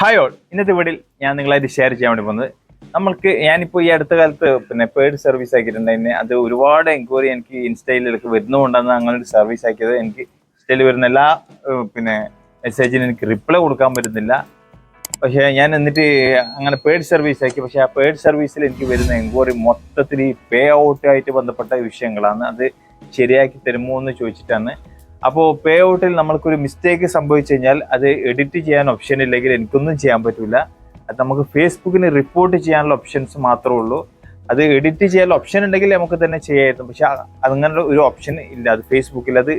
Hi all ഇന്നത്തെ വീടിൽ ഞാൻ നിങ്ങളായിട്ട് ഷെയർ ചെയ്യാൻ വേണ്ടി പോകുന്നത്. നമ്മൾക്ക് ഞാനിപ്പോൾ ഈ അടുത്ത കാലത്ത് പിന്നെ പേഡ് സർവീസ് ആക്കിയിട്ടുണ്ടായിരുന്നു അത് ഒരുപാട് എൻക്വയറി എനിക്ക് ഇൻസ്റ്റയിലൊക്കെ വരുന്നതുകൊണ്ടാണ് അങ്ങനെ ഒരു സർവീസ് ആക്കിയത്. എനിക്ക് ഇൻസ്റ്റയിൽ വരുന്ന എല്ലാ പിന്നെ മെസ്സേജിന് എനിക്ക് റിപ്ലൈ കൊടുക്കാൻ പറ്റുന്നില്ല. പക്ഷേ ഞാൻ എന്നിട്ട് അങ്ങനെ പേഡ് സർവീസ് ആക്കി. പക്ഷേ ആ പേഡ് സർവീസിൽ എനിക്ക് വരുന്ന എൻക്വയറി മൊത്തത്തിൽ ഈ പേ ഔട്ടായിട്ട് ബന്ധപ്പെട്ട വിഷയങ്ങളാണ്. അത് ശരിയാക്കി തരുമോ എന്ന് ചോദിച്ചിട്ടാണ് അപ്പോൾ പേ ഔട്ടിൽ നമ്മൾക്കൊരു മിസ്റ്റേക്ക് സംഭവിച്ചു കഴിഞ്ഞാൽ അത് എഡിറ്റ് ചെയ്യാൻ ഓപ്ഷൻ ഇല്ലെങ്കിൽ എനിക്കൊന്നും ചെയ്യാൻ പറ്റില്ല അത് നമുക്ക് ഫേസ്ബുക്കിന് റിപ്പോർട്ട് ചെയ്യാനുള്ള ഓപ്ഷൻസ് മാത്രമേ ഉള്ളൂ. അത് എഡിറ്റ് ചെയ്യാനുള്ള ഓപ്ഷൻ ഉണ്ടെങ്കിൽ നമുക്ക് തന്നെ ചെയ്യായിരുന്നു പക്ഷെ അങ്ങനെ ഒരു ഓപ്ഷൻ ഇല്ല. അത് ഫേസ്ബുക്കിൽ അത്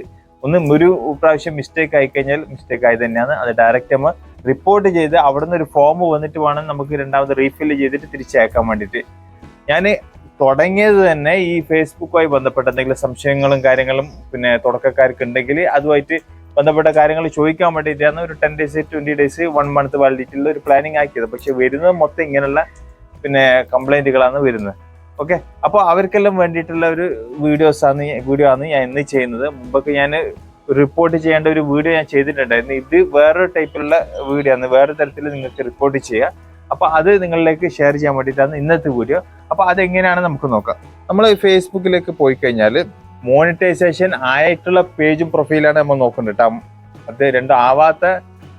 ഒന്ന് ഒരു പ്രാവശ്യം മിസ്റ്റേക്ക് ആയി കഴിഞ്ഞാൽ മിസ്റ്റേക്ക് ആയി തന്നെയാണ്. അത് ഡയറക്റ്റ് നമ്മൾ റിപ്പോർട്ട് ചെയ്ത് അവിടെ നിന്ന് ഒരു ഫോം വന്നിട്ട് വേണം നമുക്ക് രണ്ടാമത് റീഫിൽ ചെയ്തിട്ട് തിരിച്ചയക്കാൻ വേണ്ടിയിട്ട്. ഞാൻ തുടങ്ങിയത് തന്നെ ഈ ഫേസ്ബുക്കുമായി ബന്ധപ്പെട്ട എന്തെങ്കിലും സംശയങ്ങളും കാര്യങ്ങളും പിന്നെ തുടക്കക്കാർക്ക് ഉണ്ടെങ്കിൽ അതുമായിട്ട് ബന്ധപ്പെട്ട കാര്യങ്ങൾ ചോദിക്കാൻ വേണ്ടിയിട്ടാണ് ഒരു ten days twenty days one month വാലിഡിറ്റിയുള്ള ഒരു പ്ലാനിങ് ആക്കിയത്. പക്ഷെ വരുന്നത് മൊത്തം ഇങ്ങനെയുള്ള പിന്നെ കംപ്ലൈന്റുകളാണ് വരുന്നത്. ഓക്കെ അപ്പോൾ അവർക്കെല്ലാം വേണ്ടിയിട്ടുള്ള ഒരു വീഡിയോസ് ആണ് വീഡിയോ ആണ് ഞാൻ ഇന്ന് ചെയ്യുന്നത്. മുമ്പൊക്കെ ഞാൻ റിപ്പോർട്ട് ചെയ്യേണ്ട ഒരു വീഡിയോ ഞാൻ ചെയ്തിട്ടുണ്ടായിരുന്നു. ഇത് വേറൊരു ടൈപ്പിലുള്ള വീഡിയോ ആണ്. വേറെ തരത്തിൽ നിങ്ങൾക്ക് റിപ്പോർട്ട് ചെയ്യുക അപ്പോൾ അത് നിങ്ങളിലേക്ക് ഷെയർ ചെയ്യാൻ വേണ്ടിയിട്ടാണ് ഇന്നത്തെ വീഡിയോ അപ്പൊ അതെങ്ങനെയാണ് നമുക്ക് നോക്കാം. നമ്മൾ ഫേസ്ബുക്കിലേക്ക് പോയി കഴിഞ്ഞാൽ മോണിറ്റൈസേഷൻ ആയിട്ടുള്ള പേജും പ്രൊഫൈലാണ് നമ്മൾ നോക്കുന്നത് കേട്ടോ അത് രണ്ടും ആവാത്ത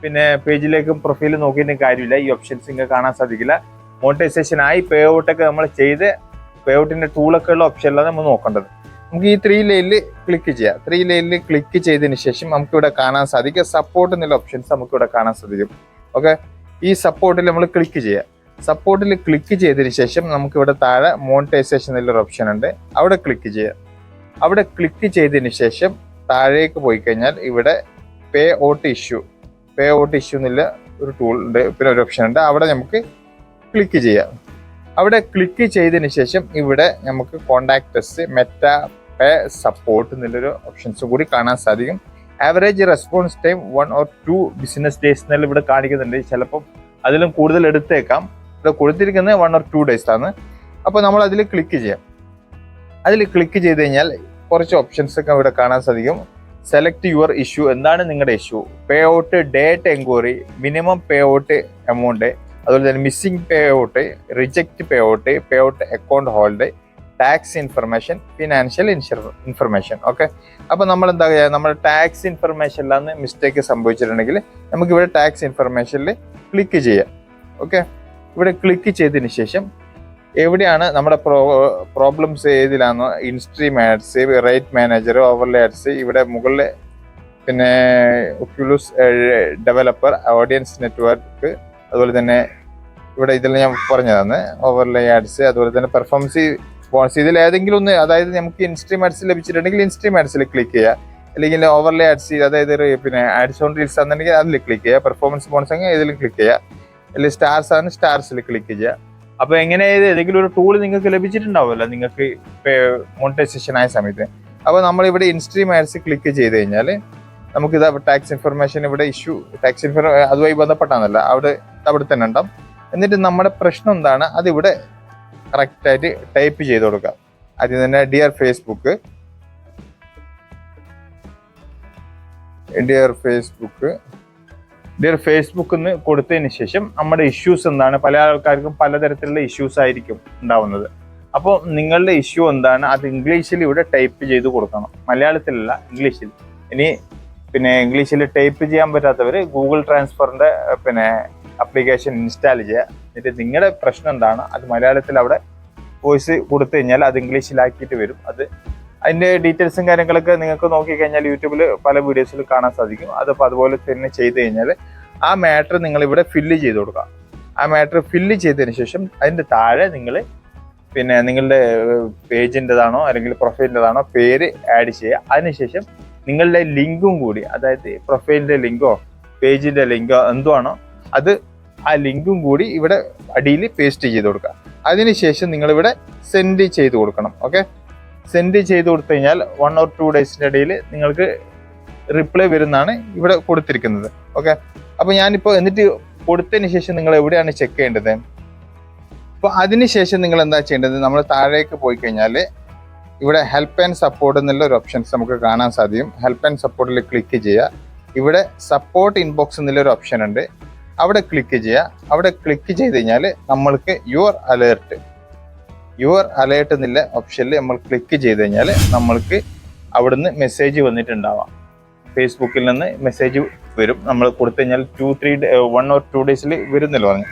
പിന്നെ പേജിലേക്കും പ്രൊഫൈൽ നോക്കിയിട്ട് കാര്യമില്ല. ഈ ഓപ്ഷൻസ് ഇങ്ങനെ കാണാൻ സാധിക്കില്ല. മോണിറ്റൈസേഷൻ ആയി പേ ഔട്ടൊക്കെ നമ്മൾ ചെയ്ത് പേ ഔട്ടിന്റെ ടൂളൊക്കെ ഉള്ള ഓപ്ഷനിലാണ് നമ്മൾ നോക്കേണ്ടത്. നമുക്ക് ഈ ത്രീ ലൈനിൽ ക്ലിക്ക് ചെയ്യാം. ത്രീ ലൈനിൽ ക്ലിക്ക് ചെയ്തതിന് ശേഷം നമുക്ക് ഇവിടെ കാണാൻ സാധിക്കും. സപ്പോർട്ട് എന്നുള്ള ഓപ്ഷൻസ് നമുക്ക് ഇവിടെ കാണാൻ സാധിക്കും. ഓക്കെ ഈ സപ്പോർട്ടിൽ നമ്മൾ ക്ലിക്ക് ചെയ്യാം. സപ്പോർട്ടിൽ ക്ലിക്ക് ചെയ്തതിന് ശേഷം നമുക്ക് ഇവിടെ താഴെ മോണിറ്റൈസേഷൻ എന്നുള്ളൊരു ഓപ്ഷൻ ഉണ്ട്. അവിടെ ക്ലിക്ക് ചെയ്യാം. അവിടെ ക്ലിക്ക് ചെയ്തതിന് ശേഷം താഴേക്ക് പോയി കഴിഞ്ഞാൽ ഇവിടെ pay out issue pay out issue എന്നുള്ള ഒരു ടൂൾ ഉണ്ട്. പിന്നെ ഒരു ഓപ്ഷൻ ഉണ്ട്. അവിടെ നമുക്ക് ക്ലിക്ക് ചെയ്യാം. അവിടെ ക്ലിക്ക് ചെയ്തതിന് ശേഷം ഇവിടെ നമുക്ക് കോണ്ടാക്ടസ് മെറ്റ പേ സപ്പോർട്ട് എന്നുള്ളൊരു ഓപ്ഷൻസ് കൂടി കാണാൻ സാധിക്കും. Average response time one or two business days എന്നെല്ലാം ഇവിടെ കാണിക്കുന്നുണ്ട്. ചിലപ്പം അതിലും കൂടുതൽ എടുത്തേക്കാം. ഇവിടെ കൊടുത്തിരിക്കുന്നത് വൺ ഓർ ടു ഡേയ്സ് ആണ്. അപ്പോൾ നമ്മൾ അതിൽ ക്ലിക്ക് ചെയ്യാം. അതിൽ ക്ലിക്ക് ചെയ്ത് കഴിഞ്ഞാൽ കുറച്ച് ഓപ്ഷൻസ് ഒക്കെ ഇവിടെ കാണാൻ സാധിക്കും. സെലക്ട് യുവർ ഇഷ്യൂ എന്താണ് നിങ്ങളുടെ issue pay out date enquiry minimum pay out amount അതുപോലെ തന്നെ missing pay out reject pay out pay out account hold tax information financial information okay അപ്പോൾ നമ്മൾ എന്താ ചെയ്യുക നമ്മൾ ടാക്സ് ഇൻഫർമേഷനിലാണ് മിസ്റ്റേക്ക് സംഭവിച്ചിട്ടുണ്ടെങ്കിൽ നമുക്ക് ഇവിടെ ടാക്സ് ഇൻഫർമേഷനിൽ ക്ലിക്ക് ചെയ്യാം. ഓക്കെ ഇവിടെ ക്ലിക്ക് ചെയ്തതിന് ശേഷം എവിടെയാണ് നമ്മുടെ pro problems ഏതിലാണോ instream ads rate manager overlay ads ഇവിടെ മുകളിലെ പിന്നെ ഒക്യുലൂസ് ഡെവലപ്പർ ഓഡിയൻസ് നെറ്റ്വർക്ക് അതുപോലെ തന്നെ ഇവിടെ ഇതിൽ ഞാൻ പറഞ്ഞതാണ് ഓവർലേ ആഡ്സ് അതുപോലെ തന്നെ പെർഫോമൻസ് ബോൺസ് ഇതിൽ ഏതെങ്കിലും ഒന്ന് അതായത് നമുക്ക് ഇൻസ്ട്രീം ആഡ്സ് ലഭിച്ചിട്ടുണ്ടെങ്കിൽ ഇൻസ്ട്രീം ആഡ്സിൽ ക്ലിക്ക് ചെയ്യുക അല്ലെങ്കിൽ ഓവർലേ ആഡ്സ് അതായത് പിന്നെ ആഡ്സ് ഓൺ റീൽസ് ആണെന്നുണ്ടെങ്കിൽ അതിൽ ക്ലിക്ക് ചെയ്യുക പെർഫോമൻസ് ബോൺസ് ആണെങ്കിൽ ഇതിൽ ക്ലിക്ക് ചെയ്യുക അല്ലെങ്കിൽ സ്റ്റാർസ് ആണ് സ്റ്റാർസിൽ ക്ലിക്ക് ചെയ്യുക. അപ്പൊ എങ്ങനെ ഏതെങ്കിലും ഒരു ടൂൾ നിങ്ങൾക്ക് ലഭിച്ചിട്ടുണ്ടാവുമല്ലോ? നിങ്ങൾക്ക് മോണിറ്റൈസേഷൻ ആയ സമയത്ത്. അപ്പൊ നമ്മൾ ഇവിടെ ഇൻസ്ട്രീം ആഡ്സ് ക്ലിക്ക് ചെയ്ത് കഴിഞ്ഞാൽ നമുക്ക് ഇത് ടാക്സ് ഇൻഫർമേഷൻ ഇവിടെ ഇഷ്യൂ ടാക്സ് ഇൻഫർ അതുമായി ബന്ധപ്പെട്ടാന്നല്ല അവിടെ അവിടെ തന്നെ ഉണ്ടാവും. എന്നിട്ട് നമ്മുടെ പ്രശ്നം എന്താണ്? അതിവിടെ കറക്റ്റായിട്ട് ടൈപ്പ് ചെയ്ത് കൊടുക്കാം അതിൽ തന്നെ dear Facebook dear Facebook dear Facebook എന്ന് കൊടുത്തതിന് ശേഷം നമ്മുടെ ഇഷ്യൂസ് എന്താണ്? പല ആൾക്കാർക്കും പലതരത്തിലുള്ള ഇഷ്യൂസ് ആയിരിക്കും ഉണ്ടാവുന്നത്. അപ്പോൾ നിങ്ങളുടെ ഇഷ്യൂ എന്താണ്? അത് ഇംഗ്ലീഷിൽ ഇവിടെ ടൈപ്പ് ചെയ്ത് കൊടുക്കണം. മലയാളത്തിലല്ല ഇംഗ്ലീഷിൽ ഇനി പിന്നെ ഇംഗ്ലീഷിൽ ടൈപ്പ് ചെയ്യാൻ പറ്റാത്തവർ ഗൂഗിൾ ട്രാൻസ്ഫറിന്റെ പിന്നെ ആപ്ലിക്കേഷൻ ഇൻസ്റ്റാൾ ചെയ്യുക. എന്നിട്ട് നിങ്ങളുടെ പ്രശ്നം എന്താണ്? അത് മലയാളത്തിൽ അവിടെ വോയിസ് കൊടുത്തു കഴിഞ്ഞാൽ അത് ഇംഗ്ലീഷിലാക്കിയിട്ട് വരും. അത് അതിന്റെ ഡീറ്റെയിൽസും കാര്യങ്ങളൊക്കെ നിങ്ങൾക്ക് നോക്കിക്കഴിഞ്ഞാൽ യൂട്യൂബിൽ പല വീഡിയോസിൽ കാണാൻ സാധിക്കും. അതിപ്പോൾ അതുപോലെ തന്നെ ചെയ്ത് കഴിഞ്ഞാൽ ആ മാറ്റർ നിങ്ങൾ ഇവിടെ ഫില്ല് ചെയ്ത് കൊടുക്കുക ആ മാറ്റർ ഫില്ല് ചെയ്തതിന് ശേഷം അതിന്റെ താഴെ നിങ്ങൾ പിന്നെ നിങ്ങളുടെ പേജിന്റെതാണോ അല്ലെങ്കിൽ പ്രൊഫൈലിന്റെതാണോ പേര് ആഡ് ചെയ്യുക. അതിനുശേഷം നിങ്ങളുടെ ലിങ്കും കൂടി അതായത് പ്രൊഫൈലിന്റെ ലിങ്കോ പേജിന്റെ ലിങ്കോ എന്തോ ആണോ അത് ആ ലിങ്കും കൂടി ഇവിടെ അടിയിൽ പേസ്റ്റ് ചെയ്ത് കൊടുക്കുക. അതിനുശേഷം നിങ്ങളിവിടെ സെൻഡ് ചെയ്ത് കൊടുക്കണം. ഓക്കെ സെൻഡ് ചെയ്ത് കൊടുത്തു കഴിഞ്ഞാൽ വൺ ഓർ ടു ഡേയ്സിന്റെ ഇടയിൽ നിങ്ങൾക്ക് റിപ്ലൈ വരുന്നതാണ് ഇവിടെ കൊടുത്തിരിക്കുന്നത്. ഓക്കെ അപ്പോൾ ഞാനിപ്പോൾ എന്നിട്ട് കൊടുത്തതിന് ശേഷം നിങ്ങൾ എവിടെയാണ് ചെക്ക് ചെയ്യേണ്ടത്? അപ്പോൾ അതിനുശേഷം നിങ്ങൾ എന്താ ചെയ്യേണ്ടത്? നമ്മൾ താഴേക്ക് പോയി കഴിഞ്ഞാൽ ഇവിടെ ഹെൽപ്പ് ആൻഡ് സപ്പോർട്ട് എന്നുള്ള ഒരു ഓപ്ഷൻസ് നമുക്ക് കാണാൻ സാധിക്കും. ഹെൽപ്പ് ആൻഡ് സപ്പോർട്ടിൽ ക്ലിക്ക് ചെയ്യുക. ഇവിടെ സപ്പോർട്ട് ഇൻബോക്സ് എന്നുള്ളൊരു ഓപ്ഷൻ ഉണ്ട്. അവിടെ ക്ലിക്ക് ചെയ്യുക. അവിടെ ക്ലിക്ക് ചെയ്ത് കഴിഞ്ഞാൽ നമ്മൾക്ക് യുവർ അലേർട്ട് യുവർ അലേർട്ട് എന്നുള്ള ഓപ്ഷനിൽ നമ്മൾ ക്ലിക്ക് ചെയ്ത് കഴിഞ്ഞാൽ നമ്മൾക്ക് അവിടുന്ന് മെസ്സേജ് വന്നിട്ടുണ്ടാവാം. ഫേസ്ബുക്കിൽ നിന്ന് മെസ്സേജ് വരും. നമ്മൾ കൊടുത്തു കഴിഞ്ഞാൽ two three one or two ഡേയ്സിൽ വരുന്നില്ല പറഞ്ഞു.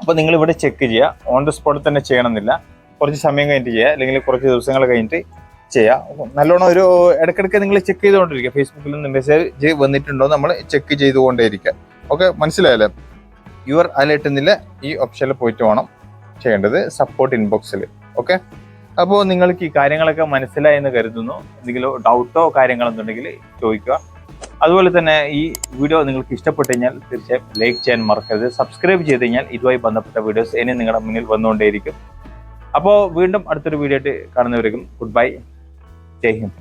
അപ്പോൾ നിങ്ങൾ ഇവിടെ ചെക്ക് ചെയ്യുക ഓൺ ദ സ്പോട്ട് തന്നെ ചെയ്യണമെന്നില്ല. കുറച്ച് സമയം കഴിഞ്ഞിട്ട് ചെയ്യുക അല്ലെങ്കിൽ കുറച്ച് ദിവസങ്ങൾ കഴിഞ്ഞിട്ട് ചെയ്യുക നല്ലോണം ഒരു ഇടയ്ക്കിടയ്ക്ക് നിങ്ങൾ ചെക്ക് ചെയ്തുകൊണ്ടിരിക്കുക. ഫേസ്ബുക്കിൽ നിന്ന് മെസ്സേജ് വന്നിട്ടുണ്ടോ നമ്മൾ ചെക്ക് ചെയ്തുകൊണ്ടേയിരിക്കുക. ഓക്കെ മനസ്സിലായല്ലേ? യുവർ അലേർട്ട് എന്നില്ല. ഈ ഓപ്ഷനിൽ പോയിട്ട് വേണം. ചെയ്യേണ്ടത് സപ്പോർട്ട് ഇൻബോക്സിൽ ഓക്കെ അപ്പോൾ നിങ്ങൾക്ക് ഈ കാര്യങ്ങളൊക്കെ മനസ്സിലായെന്ന് കരുതുന്നു. എന്തെങ്കിലും ഡൗട്ടോ കാര്യങ്ങളെന്നുണ്ടെങ്കിൽ ചോദിക്കുക. അതുപോലെ തന്നെ ഈ വീഡിയോ നിങ്ങൾക്ക് ഇഷ്ടപ്പെട്ടു കഴിഞ്ഞാൽ തീർച്ചയായും ലൈക്ക് ചെയ്യാൻ മറക്കരുത്. സബ്സ്ക്രൈബ് ചെയ്ത് കഴിഞ്ഞാൽ ഇതുമായി ബന്ധപ്പെട്ട വീഡിയോസ് ഇനി നിങ്ങളുടെ മുന്നിൽ വന്നുകൊണ്ടേയിരിക്കും. അപ്പോൾ വീണ്ടും അടുത്തൊരു വീഡിയോ ആയിട്ട് കാണുന്നവരേക്കും ഗുഡ് ബൈ ജയ് ഹിന്ദ്.